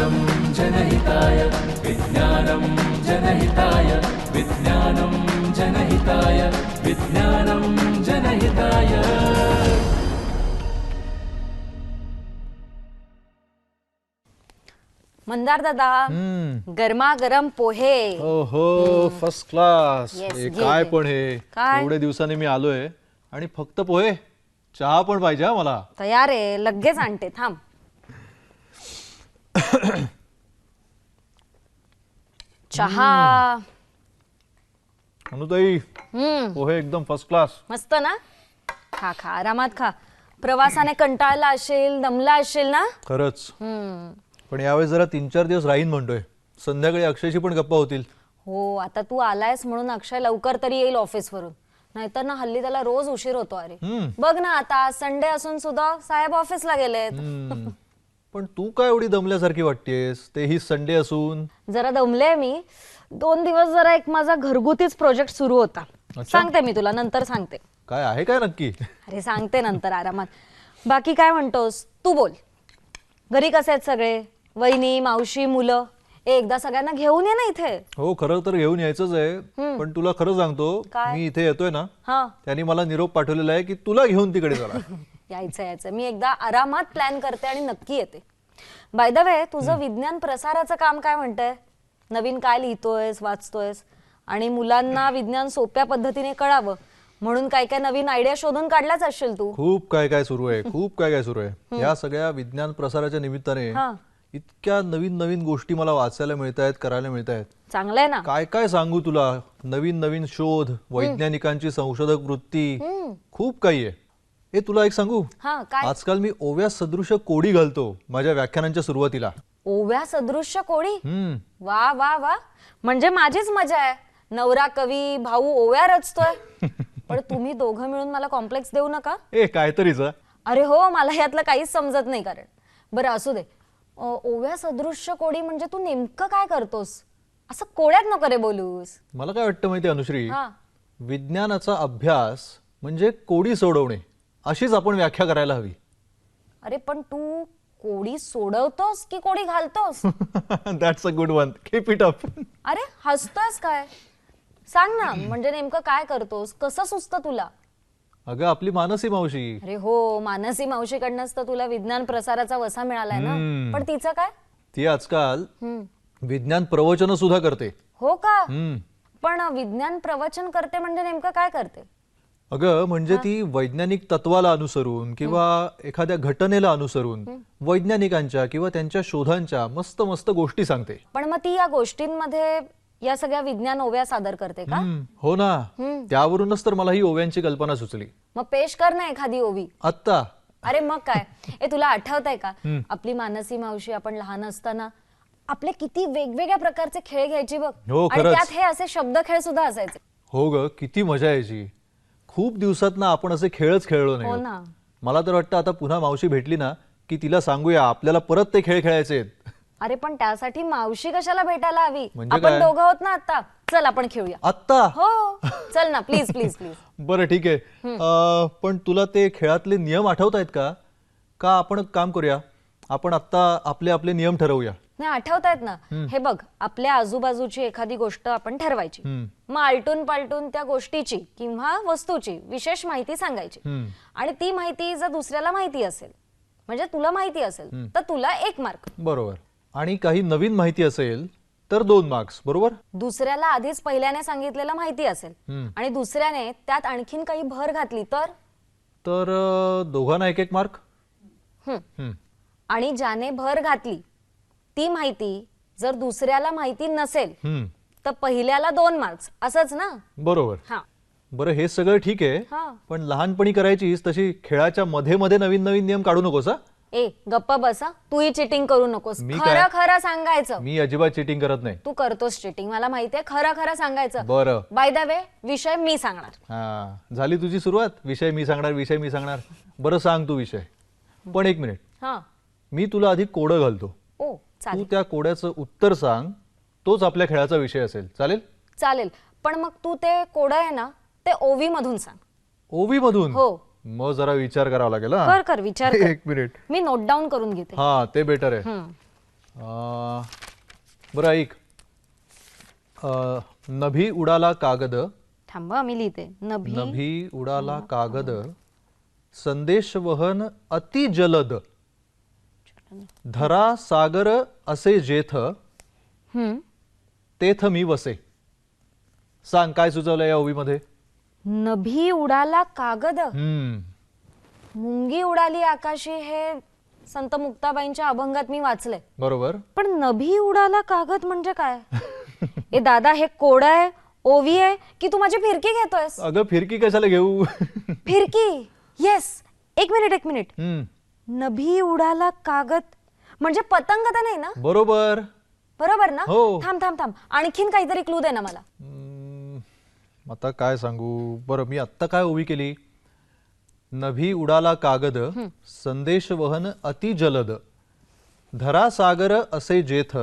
विज्ञानम जनहिताय विज्ञानम जनहिताय विज्ञानम जनहिताय विज्ञानम जनहिताय. मंदार दादा गरमागरम पोहे. ओहो फर्स्ट क्लास Yes, हे घे, काय घे. पण हे? काय? एवढे दिवसांनी मी आलोय आणि फक्त पोहे. चहा पण पाहिजे हा मला. तयार आहे लगेच आणते थांब. चहा. अनुताई हम्म. पोहे एकदम फर्स्ट क्लास मस्त ना? खा खा आरामात खा. प्रवासाने कंटाळला असेल दमला असेल ना? खरंच. हम्म. पण यावेळेस जरा तीन चार दिवस राहीन म्हणतोय. संध्याकाळी अक्षयशी पण गप्पा होतील. हो आता तू आलायस म्हणून अक्षय लवकर तरी येईल ऑफिसवरून. नाहीतर ना हल्ली त्याला रोज उशीर होतो अरे. हम्म. बघ ना आता संडे असून सुद्धा साहेब ऑफिसला गेलेत. हम्म. पण तू काय एवढी दमल्यासारखी वाटतेस? तेही संडे असून. जरा दमले मी. दोन दिवस जरा एक माझा घरगुतीच प्रोजेक्ट सुरू होता. अच्छा. सांगते मी तुला नंतर सांगते. काय आहे काय नक्की? अरे सांगते नंतर आरामात. बाकी काय म्हणतोस? तू बोल. घरी कसे आहेत सगळे? वहिनी मावशी मुलं? ए, एकदा सगळ्यांना घेऊन ये ना इथे. हो खरं तर घेऊन यायचंच आहे. पण तुला खरं सांगतो काय? मी इथे येतोय ना. हा. त्यांनी मला निरोप पाठवलेला आहे की तुला घेऊन तिकडे चला. यायचं यायचं. मी एकदा आरामात प्लॅन करते आणि नक्की येते. बाय द वे तुझं विज्ञान प्रसाराचं काम काय म्हणतंय? नवीन काय लिहितोयस वाचतोयस? आणि मुलांना विज्ञान सोप्या पद्धतीने कळावं. म्हणून काय काय नवीन आयडिया शोधून काढल्याच असशील तू. खूप काय काय सुरू आहे खूप काय काय सुरू आहे. या सगळ्या विज्ञान प्रसाराच्या निमित्ताने हा. इतक्या नवीन नवीन गोष्टी मला वाचायला मिळत आहेत करायला मिळत आहेत चांगलंय ना. काय काय सांगू तुला? नवीन नवीन शोध वैज्ञानिकांची संशोधक वृत्ती. खूप काही आहे. हे तुला एक सांगू? हा काय? आजकाल मी ओव्या सदृश कोडी घालतो माझ्या व्याख्यानांच्या सुरुवातीला. ओव्या सदृश्य कोळी हम्म. वा वा वा. म्हणजे माझीच मजा आहे. नवरा कवी भाऊ ओव्या रचतोय. पण तुम्ही दोघं मिळून मला कॉम्प्लेक्स देऊ नका. ए काहीतरीच हं. अरे हो मला यातलं काहीच समजत नाही कारण. बरं असू दे. अ, ओव्या सदृश्य कोडी म्हणजे तू नेमकं काय करतोस? असं कोड्यात नको रे बोलूस. मला काय वाटतं माहिती अनुश्री? हा. विज्ञानाचा अभ्यास म्हणजे कोडी सोडवणे. अशीच आपण व्याख्या करायला हवी. अरे पण तू कोडी सोडवतोस की कोडी घालतोस? That's a good one keep it up अरे हसतोस काय? सांग ना म्हणजे नेमकं काय करतोस? कसं सुचतं तुला? अगं आपली मानसी मावशी. अरे हो मानसी मावशीकडनंच तर तुला विज्ञान प्रसाराचा वसा मिळालाय ना. पण तिचं काय? ती आजकाल हम्म. विज्ञान प्रवचन सुद्धा करते. हो का? हम्म. पण विज्ञान प्रवचन करते म्हणजे नेमकं काय करते? अगं म्हणजे ती वैज्ञानिक तत्वाला अनुसरून किंवा एखाद्या घटनेला अनुसरून वैज्ञानिकांच्या किंवा त्यांच्या शोधांच्या मस्त मस्त गोष्टी सांगते. पण मग ती या गोष्टींमध्ये या सगळ्या विज्ञान ओव्या सादर करते का? हम्म, हो ना. त्यावरूनच तर मला ही ओव्यांची कल्पना सुचली. मग पेश कर ना एखादी ओवी. आत्ता. अरे मग काय? ए तुला आठवत आहे का आपली मानसी मावशी आपण लहान असताना आपले किती वेगवेगळ्या प्रकारचे खेळ घ्यायची बघ. हो, आणि खरंच. त्यात हे असे शब्द खेळ सुद्धा असायचे. हो ग किती मजा यायची. खूप दिवसात ना आपण असे खेळच खेळलो हो नाही ना. मला तर वाटतं आता पुन्हा मावशी भेटली ना की तिला सांगूया आपल्याला परत ते खेळ खेळायचे आहेत. अरे पण त्यासाठी मावशी कशाला भेटायला हवी? म्हणजे आपण काय? दोघं आहोत ना आता. चल आपण खेळूया. आत्ता? हो. चल ना प्लीज प्लीज प्लीज बरं ठीक आहे. अं, पण तुला ते खेळातले नियम आठवत आहेत का? का आपण एक काम करूया? आपण आत्ता आपले आपले नियम ठरवूया. नाही आठवत आहेत ना हे बघ आपल्या आजूबाजूची एखादी गोष्ट आपण ठरवायची. मग आलटून पालटून त्या गोष्टीची किंवा वस्तूची विशेष माहिती सांगायची. आणि ती माहिती जर दुसऱ्याला माहिती असेल म्हणजे तुला माहिती असेल तर तुला एक मार्क बरोबर आणि काही नवीन माहिती असेल तर दोन मार्क्स बरोबर दुसऱ्याला आधीच पहिल्याने सांगितलेलं माहिती असेल. आणि दुसऱ्याने त्यात आणखीन काही भर घातली तर तर दोघांना एक एक मार्क. हम्म. आणि ज्याने भर घातली ती माहिती जर दुसऱ्याला माहिती नसेल हम्म. तर पहिल्याला दोन मार्क्स असंच ना? बरोबर. हा. बरं हे सगळं ठीक आहे हा. पण लहानपणी करायचीस तशी खेळाच्या मध्ये मध्ये नवीन नवीन नियम काढू नकोस हा? ए गप्पा बसा तूही चिटिंग करू नकोस. मी काय? खरं खरं सांगायचं. मी अजिबात चिटिंग करत नाही. तू करतोस चिटिंग मला माहितीये खरं खरं सांगायचं. बरं. बाय द वे विषय मी सांगणार. हा. झाली तुझी सुरुवात? विषय मी सांगणार विषय मी सांगणार. बरं सांग तू विषय. पण एक मिनिट हा. मी तुला आधी कोडं घालतो. तू त्या कोड्याचं उत्तर सांग. तोच आपल्या खेळाचा विषय असेल. चालेल? चालेल. पण मग तू ते कोड आहे ना ते ओवी मधून सांग. ओवी मधून हो. मग जरा विचार करावा लागेल हा. कर कर विचार कर. एक मिनिट. मी नोट डाऊन करून घेते. हा ते बेटर आहे. हम्म. अं, बरं ऐक. अं, नभी उडाला कागद. थांबा मी लिहिते. नभी नभी उडाला कागद. संदेश वहन अति जलद धरा सागर असे जेथ. तेथ मी वसे. सांग काय सुचवलं या ओवीमध्ये? नभी उडाला कागद. मुंगी उडाली आकाशी हे संत मुक्ताबाईंच्या अभंगात मी वाचले बरोबर. पण नभी उडाला कागद म्हणजे काय? ए दादा हे कोड आहे ओवी आहे की तू माझी फिरकी घेतोयस? अगं फिरकी कशाला घेऊ? फिरकी? येस एक मिनिट एक मिनिट. नभी उडाला कागद. म्हणजे पतंग तर नाही ना? बरोबर. बरोबर ना? हो. थांब थांब थांब. आणखीन काहीतरी क्लू दे ना मला. हम्म, आता काय सांगू? बरं मी आत्ता काय ओवी केली? नभी उडाला कागद संदेश वहन अति जलद. धरा सागर असे जेथ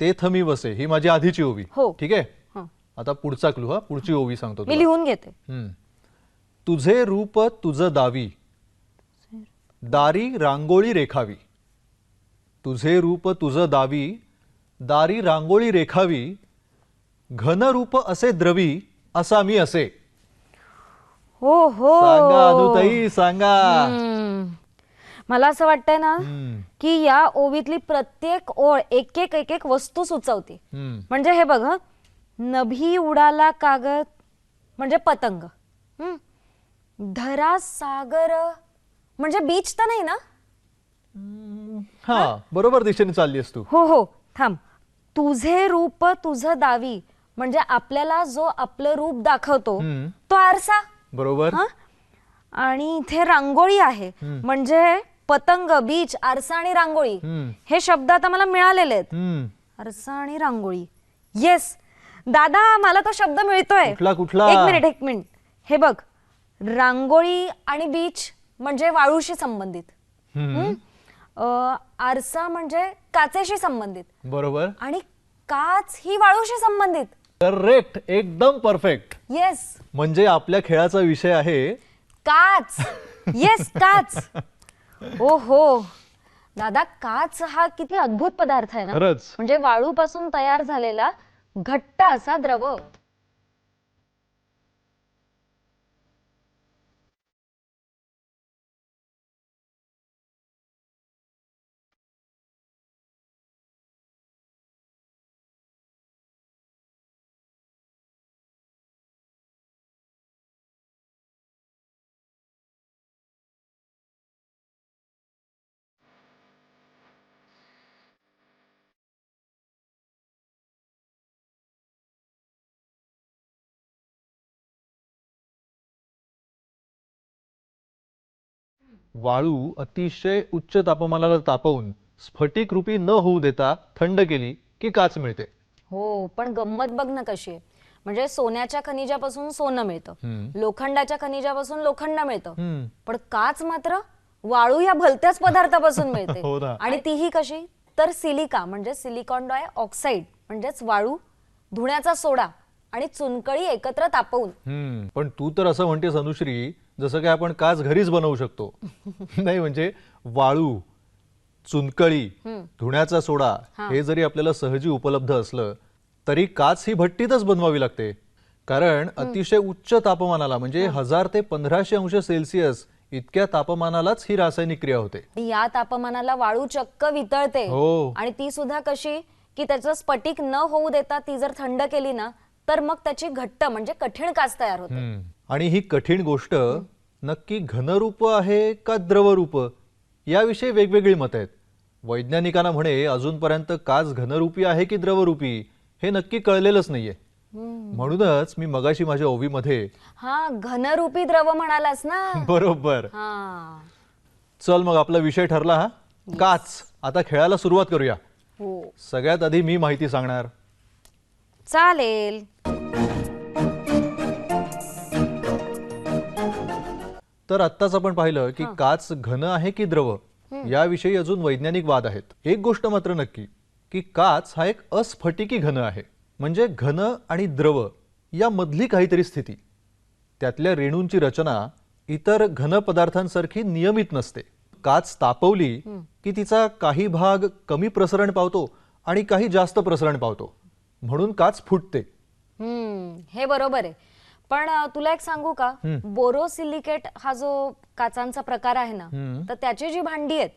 तेथ मी वसे. ही माझी आधीची ओवी. हो. ठीक आहे? हं. आता पुढचा क्लू हा. पुढची ओवी सांगतो मी तुला. लिहून घेते. हम्म. तुझे रूप तुझ दावी. दारी रांगोळी रेखावी तुझे रूप तुझ दावी दारी रांगोळी रेखावी घन रूप असे द्रवी असा मी असे हो हो सांगा अनुताई सांगा. मला असं वाटतंय ना की या ओवीतली प्रत्येक ओळ एक एक एक एक वस्तू सुचवते. म्हणजे हे बघ हं. नभी उडाला कागद म्हणजे पतंग हं. धरा सागर म्हणजे बीच तर नाही ना? हा बरोबर दिशेने चाललीस तू. हो हो थांब. तुझे रूप तुझं दावी. म्हणजे आपल्याला जो आपलं रूप दाखवतो हम्म. तो आरसा. बरोबर. हं? आणि इथे रांगोळी आहे. म्हणजे पतंग बीच आरसा आणि रांगोळी. हम्म. हे शब्द आता मला मिळालेले आहेत. हम्म. आरसा आणि रांगोळी. येस दादा मला तो शब्द मिळतोय. कुठला, कुठला? एक मिनिट एक मिनिट. हे बघ. रांगोळी आणि बीच म्हणजे वाळूशी संबंधित. हम्म. अं, आरसा म्हणजे काचेशी संबंधित. बरोबर. आणि काच ही वाळूशी संबंधित. करेक्ट एकदम परफेक्ट येस म्हणजे आपल्या खेळाचा विषय आहे काच. येस काच. ओ हो दादा काच हा किती अद्भुत पदार्थ आहे ना. खरंच. म्हणजे वाळूपासून तयार झालेला घट्ट असा द्रव. वाळू अतिशय उच्च तापमानाला तापवून स्फटिक रूपी न होऊ देता थंड केली की काच मिळते. हो पण गंमत बघ ना कशी आहे. म्हणजे सोन्याच्या खनिजापासून सोनं मिळतं. लोखंडाच्या खनिजापासून लोखंड मिळतं. पण काच मात्र वाळू या भलत्याच पदार्थापासून मिळते. हो ना. आणि तीही कशी? तर सिलिका म्हणजे सिलिकॉन डाय ऑक्साईड म्हणजेच वाळू धुण्याचा सोडा आणि चुनकळी एकत्र तापवून. हम्म. पण तू तर असं म्हणतेस अनुश्री जसं काय आपण काच घरीच बनवू शकतो. नाही म्हणजे वाळू चुनकळी धुण्याचा सोडा हे. जरी आपल्याला सहजी उपलब्ध असलं तरी काच ही भट्टीतच बनवावी लागते. कारण अतिशय उच्च तापमानाला म्हणजे हजार ते पंधराशे अंश सेल्सिअस इतक्या तापमानालाच ही रासायनिक क्रिया होते. या तापमानाला वाळू चक्क वितळते. हो. आणि ती सुद्धा कशी की त्याचं स्फटिक न होऊ देता ती जर थंड केली ना तर मग त्याची घट्ट म्हणजे कठीण काच तयार होते. आणि ही कठीण गोष्ट नक्की घनरूप आहे का द्रवरूप? याविषयी वेगवेगळी मत आहेत. वैज्ञानिकांना म्हणे अजूनपर्यंत काच घनरूपी आहे की द्रवरूपी? हे नक्की कळलेलंच नाहीये. म्हणूनच मी मगाशी माझ्या ओवीमध्ये हा घनरूपी द्रव म्हणालास ना? बरोबर. हा. चल मग आपला विषय ठरला हा? काच. आता खेळायला सुरुवात करूया. हो. सगळ्यात आधी मी माहिती सांगणार. चालेल. तर आत्ताच आपण पाहिलं की काच घन आहे की द्रव याविषयी अजून वैज्ञानिक वाद आहेत. एक गोष्ट मात्र नक्की की काच हा एक अस्फटिकी घन आहे. म्हणजे घन आणि द्रव या मधली काहीतरी स्थिती. त्यातल्या रेणूंची रचना इतर घन पदार्थांसारखी नियमित नसते. काच तापवली की तिचा काही भाग कमी प्रसरण पावतो आणि काही जास्त प्रसरण पावतो. म्हणून काच फुटते. हे बरोबर आहे. पण तुला एक सांगू का? बोरोसिलिकेट हा जो काचांचा प्रकार आहे ना तर त्याची जी भांडी आहेत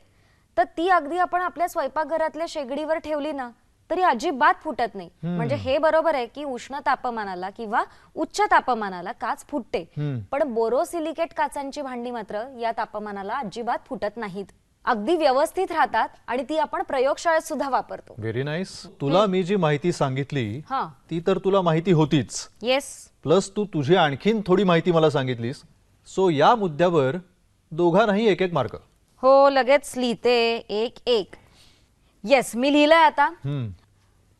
तर ती अगदी आपण आपल्या स्वयंपाकघरातल्या शेगडीवर ठेवली ना तरी अजिबात फुटत नाही. म्हणजे हे बरोबर आहे की उष्ण तापमानाला किंवा उच्च तापमानाला काच फुटते. पण बोरोसिलिकेट काचांची भांडी मात्र या तापमानाला अजिबात फुटत नाहीत. अगदी व्यवस्थित राहतात आणि ती आपण प्रयोगशाळेत सुद्धा वापरतो. व्हेरी नाईस तुला मी जी माहिती सांगितली हा. ती तर तुला माहिती होतीच. येस प्लस तू तुझी आणखीन थोडी माहिती मला सांगितलीस. सो या मुद्द्यावर दोघांनाही एक एक मार्क. हो लगेच लिहिते. एक एक. येस मी लिहिलंय आता. हम्म.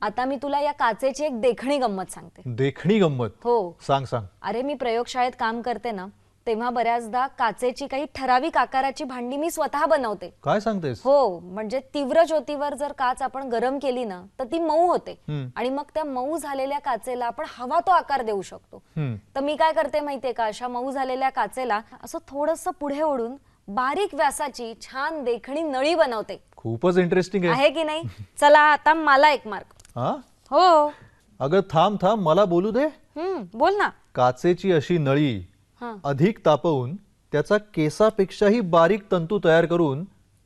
आता मी तुला या काचेची एक देखणी गंमत सांगते. देखणी गंमत? हो. सांग सांग. अरे मी प्रयोगशाळेत काम करते ना तेव्हा बऱ्याचदा काचेची काही ठराविक आकाराची भांडी मी स्वतः बनवते. काय सांगतेस? हो म्हणजे तीव्र ज्योतीवर जर काच आपण गरम केली ना तर ती मऊ होते. हम्म. आणि मग त्या मऊ झालेल्या काचेला आपण हवा तो आकार देऊ शकतो. हम्म. तर मी काय करते माहितीये का अशा मऊ झालेल्या काचेला असं थोडस पुढे ओढून बारीक व्यासाची छान देखणी नळी बनवते. खूपच इंटरेस्टिंग आहे. आहे की नाही? चला आता मला एक मार्क हा? हो. अगं थांब थांब मला बोलू दे. हम्म बोल ना. काचेची अशी नळी अधिक तापवून त्याचा केसापेक्षाही बारीक तंतू तयार करून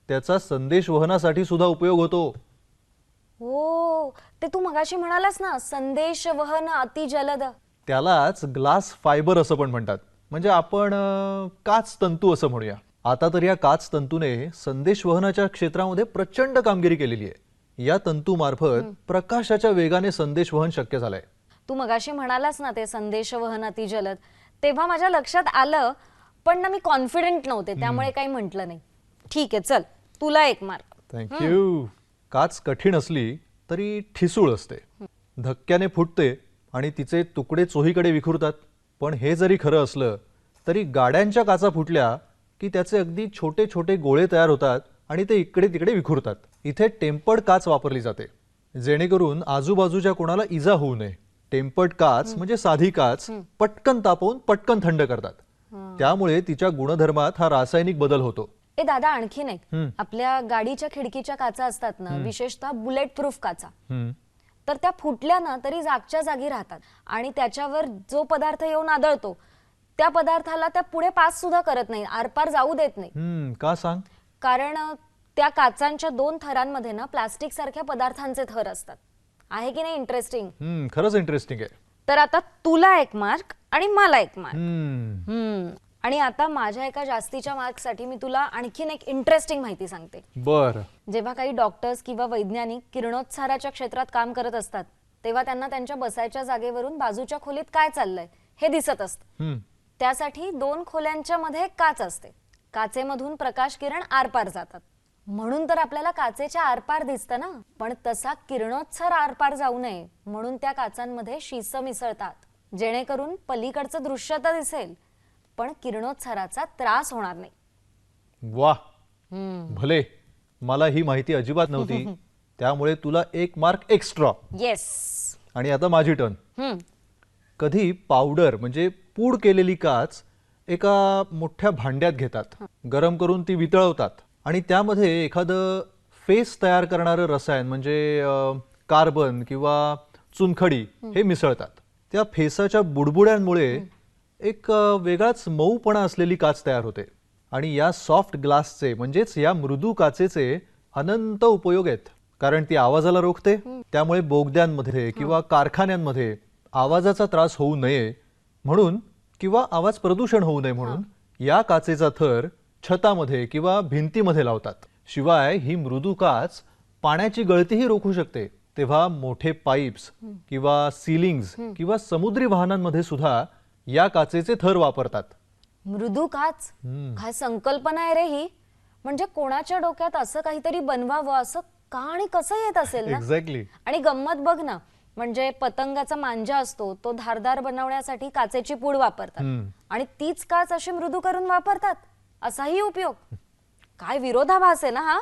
त्याचा संदेश वहनासाठी सुद्धा उपयोग होतो. हो ते तू मगाशी म्हणालास ना संदेश वहन अति जलद. त्यालाच ग्लास फायबर असं पण म्हणतात. म्हणजे आपण अं, काच तंतू असं म्हणूया. आता तर या काच तंतूने संदेश वहनाच्या क्षेत्रामध्ये प्रचंड कामगिरी केलेली आहे. या तंतूमार्फत प्रकाशाच्या वेगाने संदेश वहन शक्य झालंय. तू मगाशी म्हणालास ना ते संदेश वहन अति जलद. तेव्हा माझ्या लक्षात आलं पण ना मी कॉन्फिडेंट नव्हते त्यामुळे काही म्हटलं नाही. ठीक आहे चल तुला एक मार्क थँक्यू काच कठीण असली तरी ठिसूळ असते. धक्क्याने फुटते आणि तिचे तुकडे चोहीकडे विखुरतात. पण हे जरी खरं असलं तरी गाड्यांच्या काचा फुटल्या की त्याचे अगदी छोटे छोटे गोळे तयार होतात आणि ते इकडे तिकडे विखुरतात. इथे टेम्पर्ड काच वापरली जाते. जेणेकरून आजूबाजूच्या कोणाला इजा होऊ नये. टेम्पर्ड काच म्हणजे साधी काच पटकन तापवून पटकन थंड करतात. त्यामुळे तिच्या गुणधर्मात हा रासायनिक बदल होतो. ए दादा आणखीन एक. आपल्या गाडीच्या खिडकीच्या काचा असतात ना विशेषतः बुलेट प्रूफ काचा. तर त्या फुटल्या ना तरी जागच्या जागी राहतात. आणि त्याच्यावर जो पदार्थ येऊन आदळतो त्या पदार्थाला त्या पुढे पास सुद्धा करत नाही आरपार जाऊ देत नाही. का सांग? कारण त्या काचांच्या दोन थरांमध्ये ना प्लास्टिक सारख्या पदार्थांचे थर असतात. आहे की नाही इंटरेस्टिंग हम्म, खरंच इंटरेस्टिंग आहे. तर आता तुला एक मार्क आणि मला एक मार्क हम्म. हम्म. आणि आता माझ्या एका जास्तीच्या मार्कसाठी मी तुला आणखीन एक इंटरेस्टिंग माहिती सांगते. बर. जेव्हा काही डॉक्टर्स किंवा वैज्ञानिक किरणोत्साराच्या क्षेत्रात काम करत असतात तेव्हा त्यांना त्यांच्या बसायच्या जागेवरून बाजूच्या खोलीत काय चाललंय हे दिसत असतं. हम्म. त्यासाठी दोन खोल्यांच्या मध्ये एक काच असते. काचेमधून प्रकाश किरण आरपार जातात. म्हणून तर आपल्याला काचेच्या आरपार दिसतं ना. पण तसा किरणोत्सार आरपार जाऊ नये म्हणून त्या काचांमध्ये शिस मिसळतात. जेणेकरून पलीकडचं दृश्य तर दिसेल पण किरणोत्साराचा त्रास होणार नाही. वा भले मला ही माहिती अजिबात नव्हती त्यामुळे तुला एक मार्क एक्स्ट्रा. येस. आणि आता माझी टर्न. कधी पावडर म्हणजे पूड केलेली काच एका मोठ्या भांड्यात घेतात. गरम करून ती वितळवतात. आणि त्यामध्ये एखादं फेस तयार करणारं रसायन म्हणजे कार्बन किंवा चुनखडी हे. मिसळतात. त्या फेसाच्या बुडबुड्यांमुळे एक वेगळाच मऊपणा असलेली काच तयार होते. आणि या सॉफ्ट ग्लासचे म्हणजेच या मृदू काचेचे अनंत उपयोग आहेत. कारण ती आवाजाला रोखते त्यामुळे बोगद्यांमध्ये किंवा कारखान्यांमध्ये आवाजाचा त्रास होऊ नये म्हणून किंवा आवाज प्रदूषण होऊ नये म्हणून या काचेचा थर छतामध्ये किंवा भिंतीमध्ये लावतात. शिवाय ही मृदू काच पाण्याची गळतीही रोखू शकते. तेव्हा मोठे पाईप्स किंवा सिलिंग्स किंवा समुद्री वाहनांमध्ये सुद्धा या काचेचे थर वापरतात. मृदू काच? काय संकल्पना आहे रे ही? म्हणजे कोणाच्या डोक्यात असं काहीतरी बनवावं असं का आणि कसं येत असेल ना? एक्झॅक्टली आणि गंमत बघ ना म्हणजे पतंगाचा मांजा असतो तो धारदार बनवण्यासाठी काचेची पूड वापरतात. आणि तीच काच अशी मृदू करून वापरतात? असाही उपयोग. काय विरोधाभास आहे ना हा?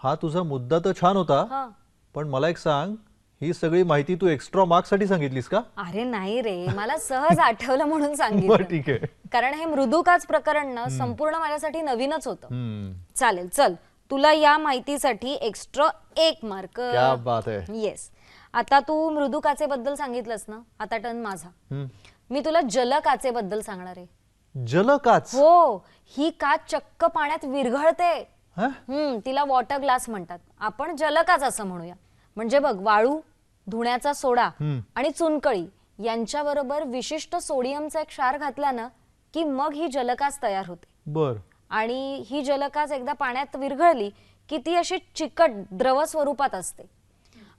हा तुझा मुद्दा तर छान होता हा. पण मला एक सांग ही सगळी माहिती तू एक्स्ट्रा मार्क्ससाठी सांगितलीस का? अरे नाही रे मला सहज आठवलं म्हणून बरं सांगितलं. ठीक आहे. कारण हे मृदुकाच प्रकरण ना संपूर्ण माझ्यासाठी नवीनच होतं. हम्म, चालेल चल. तुला या माहितीसाठी एक्स्ट्रा एक मार्क क्या बात आहे. येस आता तू मृदू काचेबद्दल सांगितलंस ना आता टर्न माझा. हम्म. मी तुला जल काचेबद्दल सांगणार आहे. जलकाच? हो. ही काच चक्क पाण्यात विरघळते? हा? हम्म तिला वॉटर ग्लास म्हणतात. आपण जलकाच असं म्हणूया. म्हणजे बघ वाळू धुण्याचा सोडा हम्म. आणि चुनकळी यांच्याबरोबर विशिष्ट सोडियमचा एक क्षार घातला ना की मग ही जलकाच तयार होते. बर. आणि ही जलकाच एकदा पाण्यात विरघळली की ती अशी चिकट द्रव स्वरूपात असते.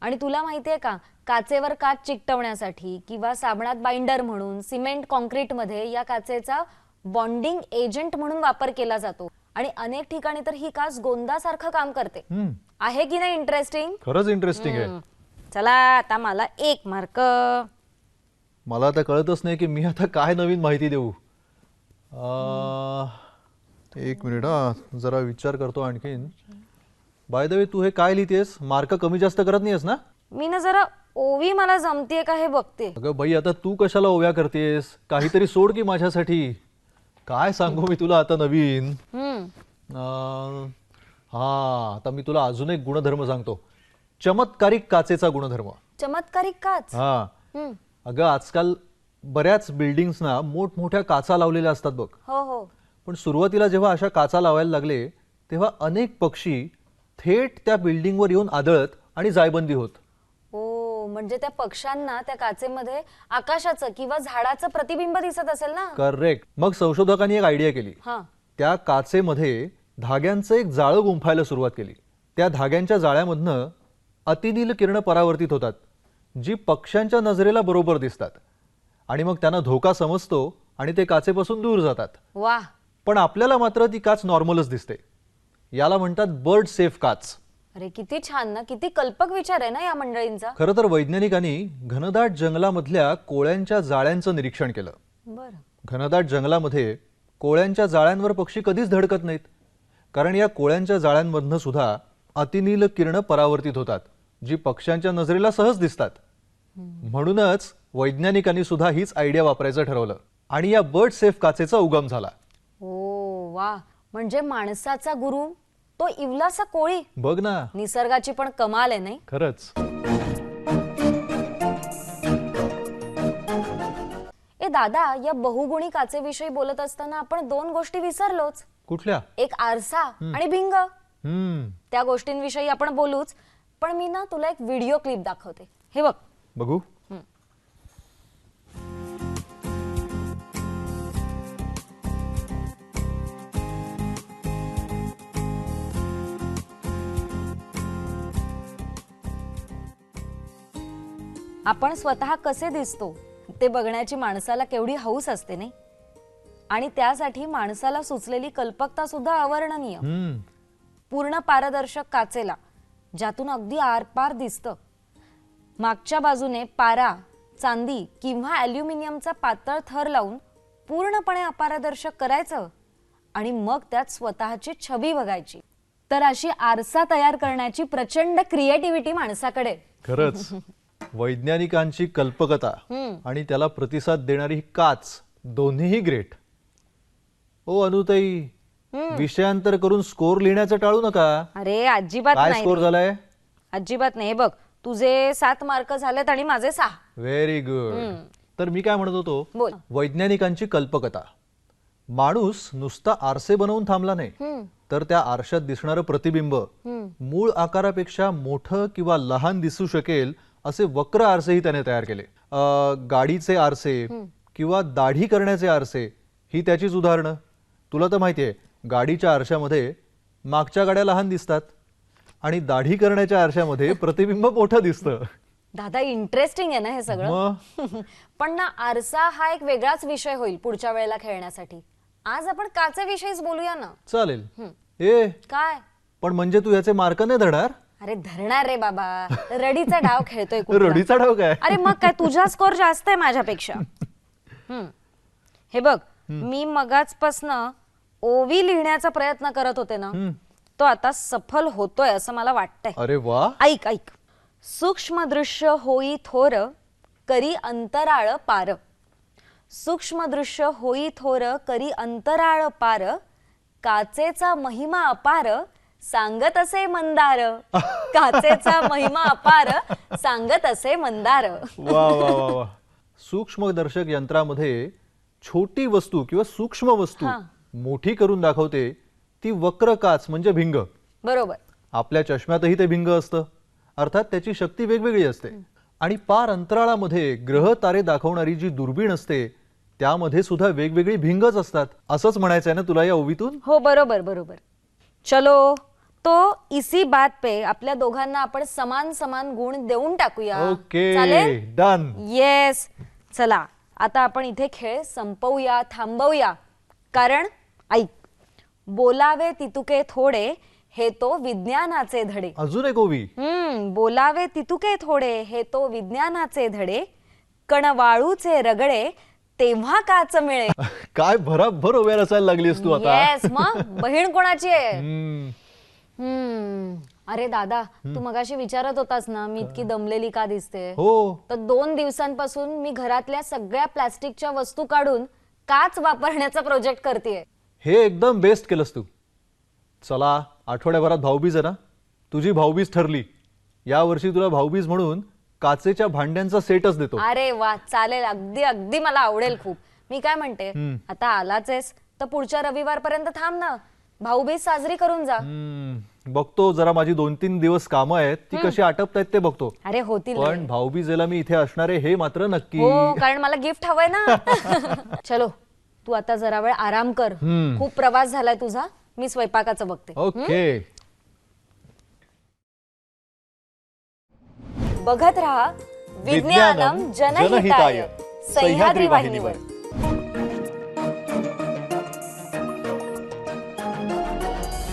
आणि तुला माहितीये का काचेवर काच चिकटवण्यासाठी किंवा साबणात बाइंडर म्हणून सिमेंट कॉन्क्रीटमध्ये या काचेचा बॉन्डिंग एजंट म्हणून वापर केला जातो. आणि अनेक ठिकाणी तर ही काच गोंदासारखं काम करते. आहे की नाही इंटरेस्टिंग खरंच इंटरेस्टिंग आहे. चला आता मला एक मार्क मला आता कळतच नाही की मी आता काय नवीन माहिती देऊ. अं, एक मिनिट हा. जरा विचार करतो आणखीन. बाय द वे तू हे काय लिहितेस? मार्क कमी जास्त करत नाहीयेस ना? मी ना जरा ओवी मला जमतीये का हे बघते. अगं बाई आता तू कशाला ओव्या करतेस? काहीतरी सोड की माझ्यासाठी. काय सांगू मी तुला आता नवीन? अं, हा आता मी तुला अजून एक गुणधर्म सांगतो. चमत्कारिक काचेचा गुणधर्म. चमत्कारिक काच? हा. हम्म. अगं आजकाल बऱ्याच बिल्डिंग्सना मोठमोठ्या काचा लावलेल्या असतात बघ. हो हो. पण सुरुवातीला जेव्हा अशा काचा लावायला लागले तेव्हा अनेक पक्षी थेट त्या बिल्डिंगवर येऊन आदळत आणि जायबंदी होत. म्हणजे त्या पक्ष्यांना त्या काचेमध्ये आकाशाचं किंवा झाडाचं प्रतिबिंब दिसत असेल ना? करेक्ट मग संशोधकांनी एक आयडिया केली. हा. त्या काचेमध्ये धाग्यांचं एक जाळं गुंफायला सुरुवात केली. त्या धाग्यांच्या जाळ्यामधनं अतिनील किरण परावर्तित होतात जी पक्ष्यांच्या नजरेला बरोबर दिसतात. आणि मग त्यांना धोका समजतो आणि ते काचेपासून दूर जातात. वा पण आपल्याला मात्र ती काच नॉर्मलच दिसते. याला म्हणतात बर्ड सेफ काच. अरे किती छान ना किती कल्पक विचार आहे ना या मंडळींचा. खरं तर वैज्ञानिकांनी घनदाट जंगलामधल्या कोळ्यांच्या जाळ्यांचं निरीक्षण केलं. बर. घनदाट जंगलामध्ये कोळ्यांच्या जाळ्यांवर पक्षी कधीच धडकत नाहीत. कारण या कोळ्यांच्या जाळ्यांमधनं सुद्धा अतिनील किरण परावर्तित होतात जी पक्ष्यांच्या नजरेला सहज दिसतात. म्हणूनच वैज्ञानिकांनी सुद्धा हीच आयडिया वापरायचं ठरवलं. आणि या बर्ड सेफ काचेचा उगम झाला. हो वा. म्हणजे माणसाचा गुरु तो इवलासा कोळी. बघ ना. निसर्गाची पण कमाल आहे नाही? खरंच. ए दादा या बहुगुणी काचेविषयी बोलत असताना आपण दोन गोष्टी विसरलोच. कुठल्या? एक आरसा आणि भिंग. हम्म. त्या गोष्टींविषयी आपण बोलूच. पण मी ना तुला एक व्हिडिओ क्लिप दाखवते. हे बघ. बघू. आपण स्वतः कसे दिसतो ते बघण्याची माणसाला केवढी हौस असते नाही? आणि त्यासाठी माणसाला सुचलेली कल्पकता सुद्धा अवर्णनीय पूर्ण पारदर्शक काचेला ज्यातून अगदी आरपार दिसतं. मागच्या बाजूने पारा चांदी किंवा अल्युमिनियमचा पातळ थर लावून पूर्णपणे अपारदर्शक करायचं आणि मग त्यात स्वतःची छबी बघायची. तर अशी आरसा तयार करण्याची प्रचंड क्रिएटिव्हिटी माणसाकडे. खरंच. वैज्ञानिकांची कल्पकता. आणि त्याला प्रतिसाद देणारी काच दोन्हीही ग्रेट. ओ अनुताई विषयांतर करून स्कोर लिहिण्याचं टाळू नका. अरे अजिबात काय नाही स्कोर रे. झालाय? अजिबात नाही. हे बघ तुझे सात मार्क झालेत आणि माझे सहा. व्हेरी गुड तर मी काय म्हणत होतो? बोल. वैज्ञानिकांची कल्पकता. माणूस नुसता आरसे बनवून थांबला नाही. तर त्या आरशात दिसणारं प्रतिबिंब. मूळ आकारापेक्षा मोठं किंवा लहान दिसू शकेल असे वक्र आरसेही त्याने तयार केले. गाडीचे आरसे किंवा दाढी करण्याचे आरसे ही त्याचीच उदाहरणं. तुला तर माहितीये गाडीच्या आरशामध्ये मागच्या गाड्या लहान दिसतात आणि दाढी करण्याच्या आरशामध्ये प्रतिबिंब मोठं दिसतं. दादा इंटरेस्टिंग आहे ना हे सगळं. पण ना आरसा हा एक वेगळाच विषय होईल पुढच्या वेळेला खेळण्यासाठी. आज आपण काचेविषयीच बोलूया ना. चालेल. हं. ए काय? पण म्हणजे तू याचे मार्क नाही धरणार? अरे धरणार रे बाबा. रडीचा डाव खेळतोय. रडीचा डाव काय? अरे मग काय तुझा स्कोर जास्त आहे माझ्यापेक्षा. हम्म. हे बघ मी मगाचपासनं ओवी लिहिण्याचा प्रयत्न करत होते ना हम्म. तो आता सफल होतोय असं मला वाटतंय. अरे वा. ऐक ऐक. सूक्ष्म दृश्य होई थोर करी अंतराळ पार. सूक्ष्म दृश्य होई थोर करी अंतराळ पार. काचेचा महिमा अपार सांगत असे मंदार. काचेचा महिमा अपार. सांगत असे मंदार. वा वा वा वा. सूक्ष्मदर्शक यंत्रामध्ये छोटी वस्तू किंवा सूक्ष्म वस्तू हा. मोठी करून दाखवते ती वक्र काच म्हणजे भिंग. बरोबर. आपल्या चष्म्यातही ते भिंग असतं. अर्थात त्याची शक्ती वेगवेगळी असते. आणि पार अंतराळामध्ये ग्रह तारे दाखवणारी जी दुर्बीण असते त्यामध्ये सुद्धा वेगवेगळी भिंगच असतात. असंच म्हणायचं आहे ना तुला या ओवीतून? हो बरोबर बरोबर. चलो तो इसी बात पे आपल्या दोघांना आपण समान समान गुण देऊन टाकूया. ओके चालेल? डन. येस चला आता आपण इथे खेळ संपवूया थांबवूया. कारण ऐक बोलावे तितुके थोडे हे तो विज्ञानाचे धडे. अजून एक ओवी. हम्म बोलावे तितुके थोडे हे तो विज्ञानाचे धडे कणवाळूचे रगडे तेव्हा काच मिळे काय भराभर ओव्या रचायला लागलीस तू आता. येस मग? बहीण कोणाची आहे? हम्म. हम्म. अरे दादा तू मगाशी विचारत होतास ना मी इतकी दमलेली का दिसते? हो. तर दोन दिवसांपासून मी घरातल्या सगळ्या प्लास्टिकच्या वस्तू काढून काच वापरण्याचा प्रोजेक्ट करतेय. हे एकदम बेस्ट केलंस तू. चला आठवड्याभरात भाऊबीज आहे ना? तुझी भाऊबीज ठरली. या वर्षी तुला भाऊबीज म्हणून काचेच्या भांड्यांचा सेटच देतो. अरे वा चालेल. अगदी अगदी मला आवडेल खूप. मी काय म्हणते आता आलाच आहेस तर पुढच्या रविवारपर्यंत थांब ना. भाऊबीज साजरी करून जा. बघतो जरा माझी दोन तीन दिवस कामं आहेत ती कशी आटपतायत ते बघतो. अरे होतील. पण भाऊबीजेला मी इथे असणार आहे हे मात्र नक्की. हो कारण मला गिफ्ट हवंय ना. चलो तू आता जरा वेळ आराम कर. खूप प्रवास झालाय तुझा. मी स्वयंपाकाचं बघते. ओके. बघत राहा विज्ञानम जनहिताय. सह्याद्री वाहिनीवर.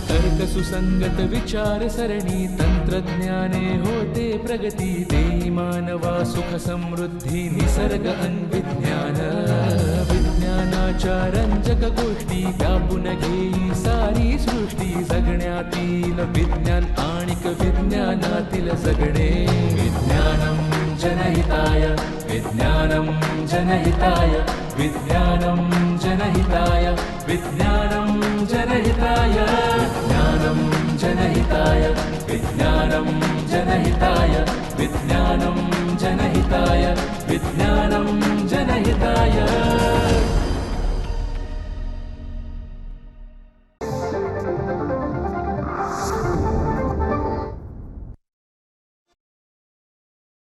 तर्क सुसंगत विचार सरणी तंत्रज्ञाने होते प्रगती देई मानवा सुख समृद्धी निसर्ग अन्विज्ञान च्चारकगोष्ठी काबुनकी सारी सृष्टी जगण्यातील विज्ञान आणिक विज्ञानातील विज्ञानपाणिकविज्ञानातिलसगणे विज्ञानं जनहिताय विज्ञानं जनहिताय विज्ञानं जनहिताय विज्ञानं जनहिताय. विज्ञानं जनहिताय विज्ञानं जनहिताय विज्ञानं जनहिताय विज्ञानं जनहिताय.